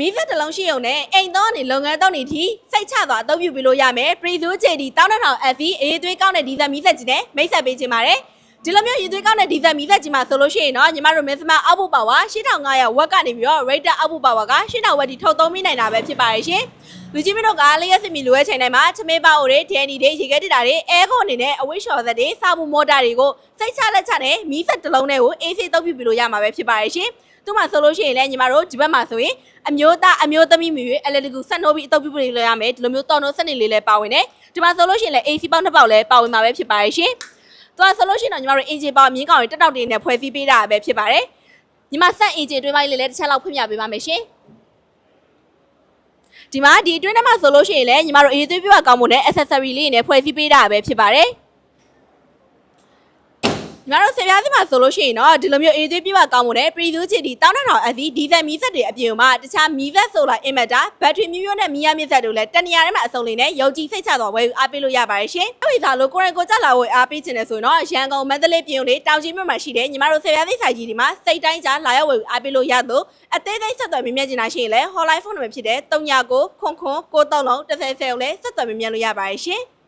မီးဖက်တစ်လုံးရှိုံနဲ့အိမ်တော့နေလုပ်ငန်းတော့နေထိစိတ်ချစွာအသုံးပြုပြီးလို့ရမယ်ပရီဇူးချေဒီတောင်းတစ်ထောင် FV အေးသွေးကောင်းတဲ့ဒီဇယ်မီးဆက်ကြီးနဲ့မိတ်ဆက်ပေးခြင်းပါတယ် ဒီလိုမျိုးရေသွေးကောင်းတဲ့ဒီဇယ်မီးဆက်ကြီးမှာဆိုလို့ရှိရင်တော့ညီမတို့မင်းသမအောက်ဖို့ပါဝါ8500ဝက်ကနေပြီးတော့ Raider အောက်ဖို့ပါဝါက8000ဝက်ဒီထုတ်သုံးမိနိုင်တာပဲဖြစ်ပါရဲ့ရှင်လူကြီးမင်းတို့ကလေးရက်စစ်မီလိုရဲ့ချိန်တိုင်းမှာချမေးပါအိုတွေ DND တွေရေခဲတက်တာတွေအဲခွန်အနေနဲ့အဝိရှော်သက်တွေစာမှုမော်တာတွေကိုစိတ်ချလက်ချနဲ့မီးဖက်တစ်လုံးနဲ့ကို AC သုံးပြုပြီးလို့ရမှာပဲဖြစ်ပါရဲ့ရှင်သူမှဆိုလို့ရှိရင်လည်းညီမတို့ဒီဘက်မှာဆိုရင်အမျိုးသားအမျိုးသမီးမျိုးအလက်တကူဆက်နှိုးပြီးအသုံးပြုပြီးလို့ရမယ်ဒီလိုမျိုးတော်တော်စနစ်လေးလည်းပါဝင်တယ်ဒီမှာဆိုလို့ရှိရင်လည်း AC ပေါက်နှစ်ပေါက်လည်းပါဝင်မှာပဲဖြစ်ပါရဲ့ရှင် သူကဆိုလို့ရှိရင်တော့ညီမတို့ AC ပေါက်မြင်းကောင်တွေတက်တောက်တွေနဲ့ဖွဲ့စည်းပေးတာပဲဖြစ်ပါတယ်ညီမဆက် AC တွင်းပိုင်းလေးလည်းတစ်ချက်လောက်ဖွင့်ပြပေးပါမယ်ရှင်ဒီမှာဒီအတွင်းထဲမှာဆိုလို့ရှိရင်လည်းညီမတို့အေးသွေးပြပါကောင်းဖို့နဲ့ accessory လေးတွေနဲ့ဖွဲ့စည်းပေးတာပဲဖြစ်ပါတယ် ညီမတို့ဆင်ပြားစီမှာဆိုလို့ရှိရင်တော့ဒီလိုမျိုးအေးသွေးပြပါကောင်းဖို့နဲ့ preview ချီဒီတောင်းထောင် FV ဒီဇယ်မီးဆက်တွေအပြင်မှာတခြားမီးဆက်ဆိုလာ inverter ဘက်ထရီမျိုးမျိုးနဲ့မီးရမြင့်ဆက်တို့လည်းတနေရာထဲမှာအစုံလေးနဲ့ယုံကြည်စိတ်ချစွာဝယ်ယူအားပေးလို့ရပါတယ်ရှင်။အဲ့ဒီသာလို့ကိုရင်ကိုကြလာဝယ်အားပေးခြင်းနဲ့ဆိုရင်တော့ရန်ကုန်မန္တလေးပြည်ုံလေးတောင်ကြီးမြို့မှာရှိတဲ့ညီမတို့ဆင်ပြားစီဆိုင်ကြီးဒီမှာစိတ်တိုင်းကြားလာရောက်ဝယ်ယူအားပေးလို့ရတော့အသေးစိတ်ဆက်သွယ်မြင်မြင်ချင်တာရှိရင်လည်း hotline phone နံပါတ်ဖြစ်တဲ့3999 93လုံး3010ကိုလည်းဆက်သွယ်မြင်မြင်လို့ရပါတယ်ရှင်။